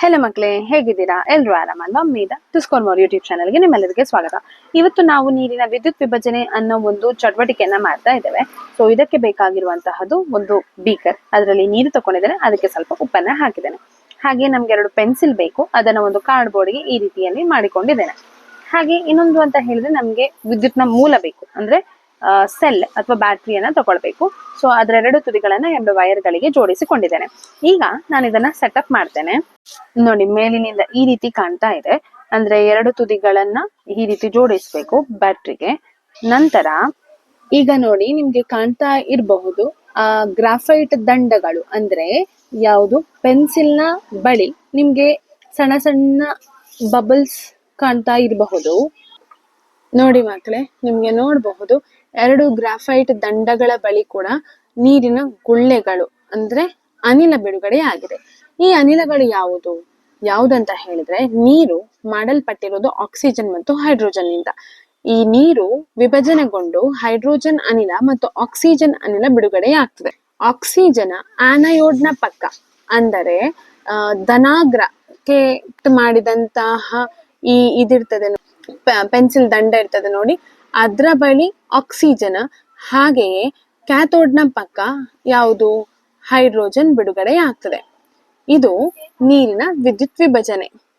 Hello ಮಕ್ಕಳೇ ಹೇಗಿದ್ದೀರಾ? ಎಲ್ರು ಆರಾಮಲ್ವಾ? ಮೀದ ತುಸ್ಕೋರ್ಮೋರ್ ಯೂಟ್ಯೂಬ್ ಚಾನಲ್ಗೆ ನಿಮ್ಮೆಲ್ಲರಿಗೆ ಸ್ವಾಗತ. ಇವತ್ತು ನಾವು ನೀರಿನ ವಿದ್ಯುತ್ ವಿಭಜನೆ ಅನ್ನೋ ಒಂದು ಚಟುವಟಿಕೆಯನ್ನ ಮಾಡ್ತಾ ಇದ್ದೇವೆ. ಸೊ ಇದಕ್ಕೆ ಬೇಕಾಗಿರುವಂತಹದ್ದು ಒಂದು ಬೀಕರ್ ಅದರಲ್ಲಿ ನೀರು ತಗೊಂಡಿದ್ದೇನೆ ಅದಕ್ಕೆ ಸ್ವಲ್ಪ ಉಪ್ಪನ್ನ ಹಾಕಿದ್ದೇನೆ. ಹಾಗೆ ನಮ್ಗೆ ಎರಡು ಪೆನ್ಸಿಲ್ ಬೇಕು. ಅದನ್ನ ಒಂದು ಕಾರ್ಡ್ ಬೋರ್ಡ್ಗೆ ಈ ರೀತಿಯಲ್ಲಿ ಮಾಡಿಕೊಂಡಿದ್ದೇನೆ. ಹಾಗೆ ಇನ್ನೊಂದು ಅಂತ ಹೇಳಿದ್ರೆ ನಮ್ಗೆ ವಿದ್ಯುತ್ನ ಮೂಲ ಬೇಕು. ಅಂದ್ರೆ ಸೆಲ್ ಅಥವಾ ಬ್ಯಾಟ್ರಿಯನ್ನ ತಗೊಳ್ಬೇಕು. ಸೊ ಅದರ ಎರಡು ತುದಿಗಳನ್ನ ಎರಡು ವೈರ್ಗಳಿಗೆ ಜೋಡಿಸಿಕೊಂಡಿದ್ದೇನೆ. ಈಗ ನಾನು ಇದನ್ನ ಸೆಟಪ್ ಮಾಡ್ತೇನೆ. ನೋಡಿ, ಮೇಲಿನಿಂದ ಈ ರೀತಿ ಕಾಣ್ತಾ ಇದೆ. ಅಂದ್ರೆ ಎರಡು ತುದಿಗಳನ್ನ ಈ ರೀತಿ ಜೋಡಿಸ್ಬೇಕು ಬ್ಯಾಟ್ರಿಗೆ ನಂತರ, ಈಗ ನೋಡಿ, ನಿಮ್ಗೆ ಕಾಣ್ತಾ ಇರಬಹುದು, ಆ ಗ್ರಾಫೈಟ್ ದಂಡಗಳು. ಅಂದ್ರೆ ಯಾವುದು? ಪೆನ್ಸಿಲ್ನ ಬಳಿ ನಿಮ್ಗೆ ಸಣ್ಣ ಸಣ್ಣ ಬಬಲ್ಸ್ ಕಾಣ್ತಾ ಇರಬಹುದು. ನೋಡಿ ಮಕ್ಕಳೇ, ನಿಮ್ಗೆ ನೋಡಬಹುದು, ಎರಡು ಗ್ರಾಫೈಟ್ ದಂಡಗಳ ಬಳಿ ಕೂಡ ನೀರಿನ ಗುಳ್ಳೆಗಳು, ಅಂದ್ರೆ ಅನಿಲ ಬಿಡುಗಡೆ ಆಗಿದೆ. ಈ ಅನಿಲಗಳು ಯಾವುದು? ಯಾವುದಂತ ಹೇಳಿದ್ರೆ, ನೀರು ಮಾಡಲ್ಪಟ್ಟಿರೋದು ಆಕ್ಸಿಜನ್ ಮತ್ತು ಹೈಡ್ರೋಜನ್ನಿಂದ. ಈ ನೀರು ವಿಭಜನೆಗೊಂಡು ಹೈಡ್ರೋಜನ್ ಅನಿಲ ಮತ್ತು ಆಕ್ಸಿಜನ್ ಅನಿಲ ಬಿಡುಗಡೆ ಆಗ್ತದೆ ಆಕ್ಸಿಜನ್ ಆನಯೋಡ್ನ ಪಕ್ಕ, ಅಂದರೆ ಧನಾಗ್ರಕ್ಕೆ ಮಾಡಿದಂತಹ ಈ ಇದಿರ್ತದೆ ಪೆನ್ಸಿಲ್ ದಂಡ ಇರ್ತದೆ ನೋಡಿ. ಅದ್ರ ಬಳಿ ಆಕ್ಸಿಜನ್ ಹಾಗೆಯೇ ಕ್ಯಾಥೋಡ್ನ ಪಕ್ಕ ಯಾವುದು? ಹೈಡ್ರೋಜನ್ ಬಿಡುಗಡೆ ಆಗ್ತದೆ ಇದು ನೀರಿನ ವಿದ್ಯುತ್ ವಿಭಜನೆ.